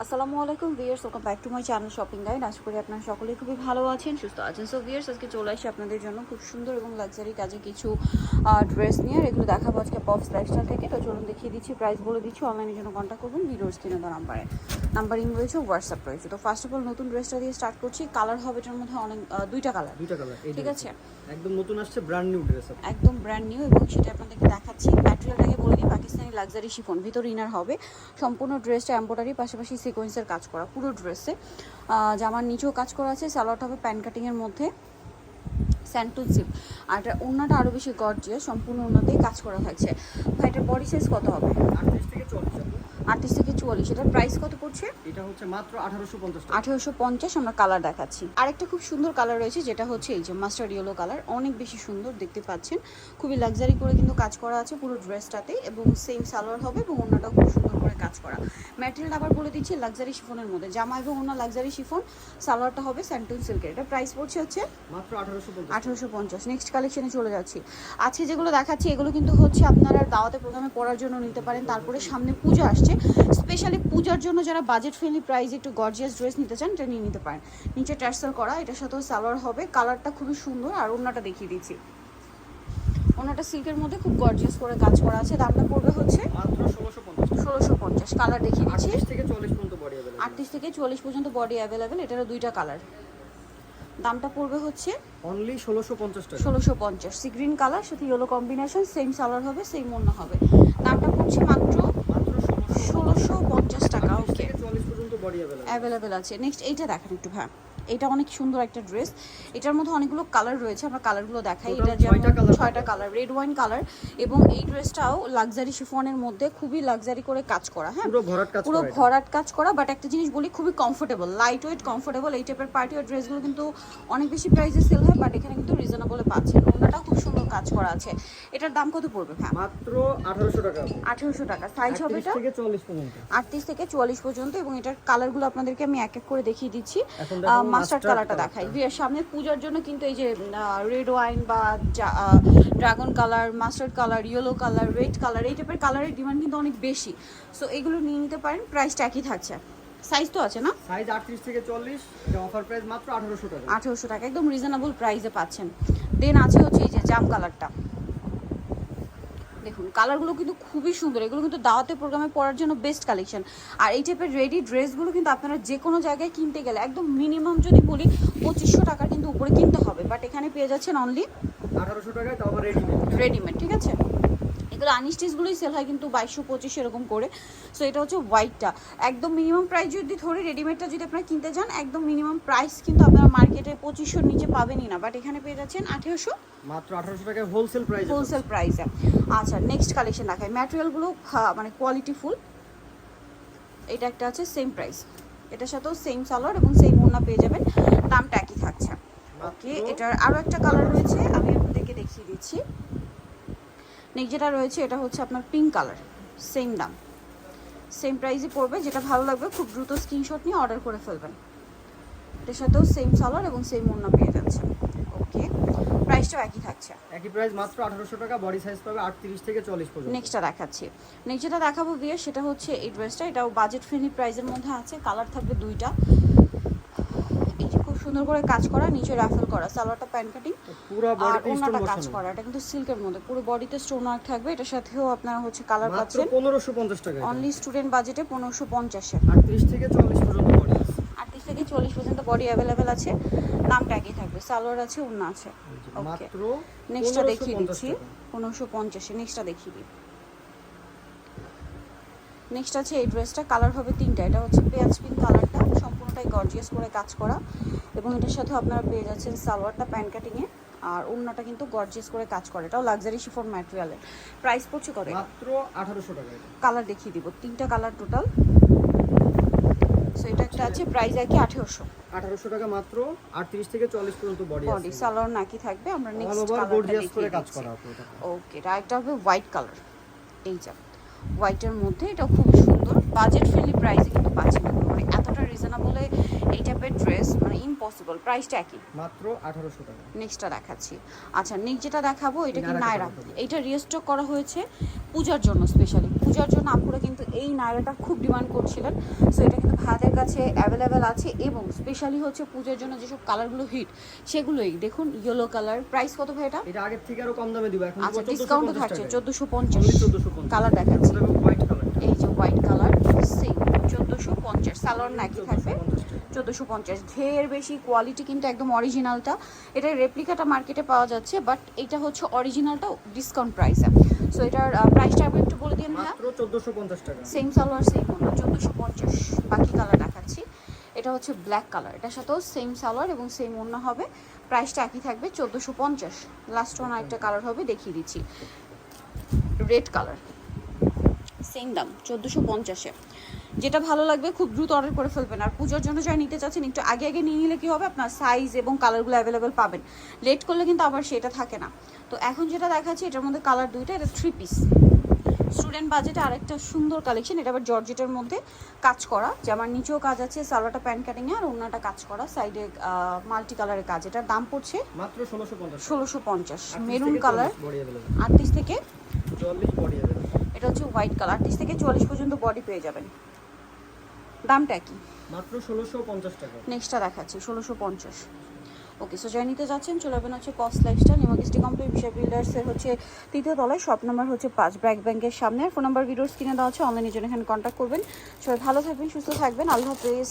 আসসালামু আলাইকুম viewers welcome back to my channel shopping guide আশা করি আপনারা সকলেই খুবই ভালো আছেন সুস্থ আছেন। সো ভিয়ার্স আজকে চলে আসি আপনাদের জন্য খুব সুন্দর এবং লাক্সারি কাজে কিছু ড্রেস নিয়ে। আর এগুলো দেখাবো আজকে পপস লাইফস্টাইল থেকে। তো চলুন দেখিয়ে দিচ্ছি প্রাইস বলে দিচ্ছি অনলাইনের জন্য কন্ট্যাক্ট করবেন ভিডিওর স্ক্রিনে দেওয়া নাম্বারে নাম্বারিং রয়েছে হোয়াটসঅ্যাপ রয়েছে। তো ফার্স্ট অফ অল নতুন ড্রেসটা দিয়ে স্টার্ট করছি। কালার হবে এটার মধ্যে অনেক দুইটা কালার দুইটা কালার ঠিক আছে? একদম নতুন আসছে ব্র্যান্ড নিউ ড্রেস একদম ব্র্যান্ড নিউ এবং সেটা আপনাদেরকে দেখাচ্ছি। ম্যাটেরিয়ালটাকে বলে দিই পাকিস্তানি লাক্সারি শিফন ভিতর ইনার হবে। সম্পূর্ণ ড্রেসটা এম্ব্রয়ডারি পাশাপাশি সিকোয়েন্সের কাজ করা, পুরো ড্রেসে জামার নিচেও কাজ করা আছে সালোয়ারটা হবে প্যান কাটিংয়ের মধ্যে। স্যান্টুন সিপ আর এটা ওড়নাটা আরও বেশি গর্জিয়ে সম্পূর্ণ ওড়নাতেই কাজ করা থাকছে। ভাই এটার বডি সাইজ কত হবে? আটত্রিশ থেকে চল্লিশ আপু। আটত্রিশ থেকে চুয়াল্লিশ এটার প্রাইস কত পড়ছে? এটা হচ্ছে মাত্র আঠারোশো পঞ্চাশ আঠারোশো পঞ্চাশ আমরা কালার দেখাচ্ছি। আরেকটা খুব সুন্দর কালার রয়েছে যেটা হচ্ছে এই যে মাস্টার্ড ইয়েলো কালার অনেক বেশি সুন্দর দেখতে পাচ্ছেন। খুবই লাক্সারি করে কিন্তু কাজ করা আছে পুরো ড্রেসটাতে এবং সেম সালোয়ার হবে এবং অন্যটাও খুব সুন্দর করে কাজ করা। ম্যাটেরিয়াল আবার বলে দিচ্ছি লাক্সারি শিফনের মধ্যে। জামা এবং অন্য লাক্সারি শিফন সালোয়ারটা হবে স্যান্টুন সিল্কের। এটা প্রাইস পড়ছে হচ্ছে মাত্র আঠারোশো পঞ্চাশ আঠারোশো পঞ্চাশ। নেক্সট কালেকশনে চলে যাচ্ছি। আজকে যেগুলো দেখাচ্ছি এগুলো কিন্তু হচ্ছে আপনারা দাওয়াতে প্রোগ্রামে পড়ার জন্য নিতে পারেন। তারপরে সামনে পুজো আসছে। স্পেশালি পূজার জন্য যারা বাজেট ফ্রেন্ডলি প্রাইস একটু গর্জিয়াস ড্রেস নিতে চান এটা নিয়ে নিতে পারেন। নিচে টার্সেল করা এটার সাথেও সালোয়ার হবে। কালারটা খুবই সুন্দর। আর ওনাটা দেখিয়ে দিচ্ছি। ওনাটা সিল্কের মধ্যে খুব গর্জিয়াস করে কাজ করা আছে। দামটা পড়বে হচ্ছে ষোলোশো পঞ্চাশ। ষোলোশো পঞ্চাশ কালার দেখিয়ে দিচ্ছি। আটত্রিশ থেকে চল্লিশ পর্যন্ত বডি অ্যাভেলেবল আটত্রিশ থেকে চল্লিশ পর্যন্ত বডি অ্যাভেলেবেল এটারও দুইটা কালার দামটা পড়বে হচ্ছে অনলি ষোলোশো পঞ্চাশ টাকা। ষোলোশো পঞ্চাশ। সি গ্রিন কালার সাথে ইয়েলো কম্বিনেশন সেম সালার হবে সেম অন্য হবে। দামটা পড়ছে মাত্র মাত্র ষোলোশো পঞ্চাশ। টাকা ওকে অ্যাভেলেবেল আছে। নেক্সট এইটা দেখেন একটু হ্যাঁ এটা অনেক সুন্দর একটা ড্রেস। এটার মধ্যে অনেকগুলো কালার রয়েছে আমরা কালারগুলো দেখাই। এটা যেমন ছয়টা কালার রেড ওয়াইন কালার এবং এই ড্রেসটাও লাক্সারি শিফনের মধ্যে খুবই লাক্সারি করে কাজ করা হ্যাঁ? পুরো ভরাট কাজ করা বাট একটা জিনিস বলি খুবই কমফোর্টেবল লাইট ওয়েট কমফোর্টেবল এই টাইপের পার্টি আর ড্রেসগুলো কিন্তু অনেক বেশি প্রাইসে সেল হয় বাট এখানে কিন্তু রিজনেবলে পাচ্ছেন ওনাটাও খুব সুন্দর কাজ করা আছে। এটার দাম কত পড়বে হ্যাঁ? মাত্র আঠারোশো টাকা। আঠেরোশো টাকা। সাইজ হবে আটত্রিশ এটা থেকে চল্লিশ পর্যন্ত। আটত্রিশ থেকে চুয়াল্লিশ পর্যন্ত এবং এটার কালারগুলো আপনাদেরকে আমি এক এক করে দেখিয়ে দিচ্ছি। মাস্টার্ড কালারটা দেখাই। বিয়ের সামনে পূজার জন্য কিন্তু এই যে রেড ওয়াইন বা dragon colour mustard colour yellow colour red colour এই টাইপের কালারের ডিমান্ড কিন্তু অনেক বেশি। সো এগুলো নিয়ে নিতে পারেন প্রাইসটা একই থাকছে। সাইজ তো আছে না? সাইজ আটত্রিশ থেকে চল্লিশ এটা অফার প্রাইস মাত্র আঠারোশো টাকা। আঠেরোশো টাকা একদম রিজনেবল প্রাইসে পাচ্ছেন। দেন আছে হচ্ছে এই যে জাম কালারটা দেখুন কালারগুলো কিন্তু খুবই সুন্দর। এগুলো কিন্তু দাওয়াতে প্রোগ্রামে পড়ার জন্য বেস্ট কালেকশন আর এই টাইপের রেডি ড্রেসগুলো কিন্তু আপনারা যে কোনো জায়গায় কিনতে গেলে একদম মিনিমাম যদি বলি পঁচিশশো টাকার কিন্তু উপরে কিনতে হবে। বাট এখানে পেয়ে যাচ্ছেন অনলি আঠারোশো টাকায় রেডিমেড রেডিমেড ঠিক আছে? এগুলো আনস্টিচগুলোই সেল হয় কিন্তু বাইশশো পঁচিশ এরকম করে। সো এটা হচ্ছে হোয়াইটটা একদম মিনিমাম প্রাইস যদি ধরে রেডিমেডটা যদি আপনারা কিনতে যান একদম মিনিমাম প্রাইস কিন্তু আপনারা মার্কেটে পঁচিশশোর নিচে পাবেনই না। বাট এখানে পেয়ে যাচ্ছেন আঠেরোশো। মাত্র আঠারোশো টাকায় হোলসেল প্রাইস হোলসেল প্রাইসে আচ্ছা নেক্সট কালেকশন দেখাই। ম্যাটেরিয়ালগুলো মানে কোয়ালিটি ফুল এটা একটা আছে সেম প্রাইস এটার সাথেও সেম সালোয়ার এবং সেম ওড়না পেয়ে যাবেন। দামটা একই থাকছে। ওকে এটার আরও একটা কালার রয়েছে। আমি আপনাদেরকে দেখিয়ে দিচ্ছি। নেক্সট যেটা রয়েছে এটা হচ্ছে আপনার পিঙ্ক কালার সেম দাম। সেম প্রাইসই পড়বে যেটা ভালো লাগবে খুব দ্রুত স্ক্রিনশট নিয়ে অর্ডার করে ফেলবেন। এটার সাথেও সেম সালোয়ার এবং সেম ওড়না পেয়ে যাচ্ছে ওকে প্রাইসটাও একই থাকছে। একই প্রাইস মাত্র আঠারোশো টাকা বডি সাইজ পাবে আটত্রিশ থেকে চল্লিশ পর্যন্ত। নেক্সটটা দেখাচ্ছি। নেক্সট যেটা দেখাবো বিয়ে সেটা হচ্ছে এই ড্রেসটা এটাও বাজেট ফ্রেন্ডলি প্রাইসের মধ্যে আছে কালার থাকবে দুইটা। সুন্দর করে কাজ করা নিচে রাফেল করা সালোয়ারটা প্যান্ট কাটিং পুরো আর ওনাটা কাজ করা এটা কিন্তু সিল্কের মধ্যে পুরো বডিতে স্টোন ওয়ার্ক থাকবে এটার সাথেও আপনারা হচ্ছে কালার পাচ্ছেন। পনেরোশো পঞ্চাশ টাকা অনলি স্টুডেন্ট বাজেটে পনেরোশো পঞ্চাশে। আটত্রিশ থেকে চল্লিশ পর্যন্ত বডি আছে। আটত্রিশ থেকে চল্লিশ পর্যন্ত বডি অ্যাভেলেবেল আছে। দামটা একই থাকবে সালোয়ার আছে ওনা আছে। ওকে মাত্র নেক্সটটা দেখিয়ে দিচ্ছি। টাকা। পনেরোশো পঞ্চাশে নেক্সটটা দেখিয়ে দিই। নেক্সট আছে এই ড্রেসটা কালার হবে তিনটা এটা হচ্ছে পেঁয়াজ পিঙ্ক কালারটা সম্পূর্ণটাই গর্জিয়াস করে কাজ করা এবং এটার সাথে আপনারা পেয়ে যাচ্ছেন সালোয়ারটা প্যান্ট কাটিংয়ে। আর ওড়নাটা কিন্তু গর্জিয়াস করে কাজ করে। এটাও লাক্সারি শিফন ম্যাটেরিয়ালের প্রাইস পড়ছে কত? মাত্র আঠারোশো টাকা কালার দেখিয়ে দিব। তিনটা কালার টোটাল সো এটা একটা আছে প্রাইস আর কি আঠেরোশো। আঠারোশো টাকা মাত্র আটত্রিশ থেকে চল্লিশ পর্যন্ত বডি বডি সালোয়ার নাকি থাকবে। আমরা নেক্সট কালারটা গর্জিয়াস করে কাজ করা ওকে এটা। একটা হবে হোয়াইট কালার এই যা হোয়াইটের মধ্যে এটা খুব সুন্দর। বাজেট ফ্রেন্ডলি প্রাইসে কিন্তু পাচ্ছেন। মানে এতটা রিজনেবলে এই টাইপের ড্রেস মানে ইম্পসিবল প্রাইসটা একই। মাত্র আঠারোশো টাকা। নেক্সটটা দেখাচ্ছি। আচ্ছা নেক্সট যেটা দেখাবো এটা কি নায়রা রিস্টক করা হয়েছে পূজার জন্য স্পেশালি পূজার জন্য আপুরা কিন্তু এই নায়রাটা খুব ডিমান্ড করছিলেন। সো এটা কিন্তু ভাইদের কাছে অ্যাভেলেবেল আছে এবং স্পেশালি হচ্ছে পূজার জন্য যেসব কালারগুলো হিট সেগুলোই। দেখুন ইয়েলো কালার প্রাইস কত ভাই এটা? এটা আগের থেকে আরও কম দামে দিব এখন আচ্ছা ডিসকাউন্টও থাকছে কালার দেখাচ্ছি। এই যে হোয়াইট কালার পঞ্চাশ সালোয়ার নাকি থাকবে। চোদ্দোশো পঞ্চাশ। ঢের বেশি কোয়ালিটি কিন্তু একদম অরিজিনালটা এটা রেপ্লিকাটা মার্কেটে পাওয়া যাচ্ছে বাট এটা হচ্ছে অরিজিনালটা ডিসকাউন্ট প্রাইসে সো এটার প্রাইসটা আপনি একটু বলে দিন মাত্র চোদ্দোশো পঞ্চাশ টাকা। সেম সালোয়ার সেম চোদ্দোশো পঞ্চাশ। বাকি কালার দেখাচ্ছি। এটা হচ্ছে ব্ল্যাক কালার এটার সাথেও সেম সালোয়ার এবং সেম ওনা হবে। প্রাইসটা একই থাকবে চোদ্দোশো পঞ্চাশ। লাস্ট ওয়ান আরেকটা কালার হবে দেখিয়ে দিচ্ছি। রেড কালার সেম দাম চোদ্দোশো পঞ্চাশে। যেটা ভালো লাগবে খুব দ্রুত অর্ডার করে ফেলবেন। আর পুজোর জন্য যারা নিতে চাচ্ছেন একটু আগে আগে নিয়ে নিলে কি হবে? আপনার সাইজ এবং কালারগুলো অ্যাভেলেবেল পাবেন। লেট করলে কিন্তু আবার সেটা থাকে না। তো এখন যেটা দেখাচ্ছি এটার মধ্যে কালার দুইটা এটা থ্রি পিস স্টুডেন্ট বাজেটে আরেকটা সুন্দর কালেকশন এটা আবার জর্জেটের মধ্যে কাজ করা। যেমন নিচেও কাজ আছে সালোয়ারটা প্যান্ট কাটিংয়ে আর অন্যটা কাজ করা। সাইডে মাল্টি কালারের কাজ। এটার দাম পড়ছে মাত্র ষোলোশো পঞ্চাশ। মেরুন কালার আটত্রিশ থেকে অ্যাভেলেবেল এটা হচ্ছে হোয়াইট কালার আটত্রিশ থেকে চুয়াল্লিশ পর্যন্ত বডি পেয়ে যাবেন। দামটা কি? মাত্র ষোলোশো পঞ্চাশ টাকা। নেক্সটটা দেখাচ্ছি ষোলোশো পঞ্চাশ। ওকে সো যাই নিতে যাচ্ছেন চলে যাবেন হচ্ছে কস্ট লাইফস্টাইল নিমাগিস্টি কমপ্লিট বিষয় বিল্ডার্সের হচ্ছে তৃতীয় তলায় শপ নাম্বার হচ্ছে পাঁচ ব্র্যাক ব্যাংকের সামনে। ফোন নাম্বার ভিডিওস কিনে দেওয়া হচ্ছে অনলাইনের জন্য এখানে কন্ট্যাক্ট করবেন। সবাই ভালো থাকবেন সুস্থ থাকবেন। আল্লাহ হাফেজ।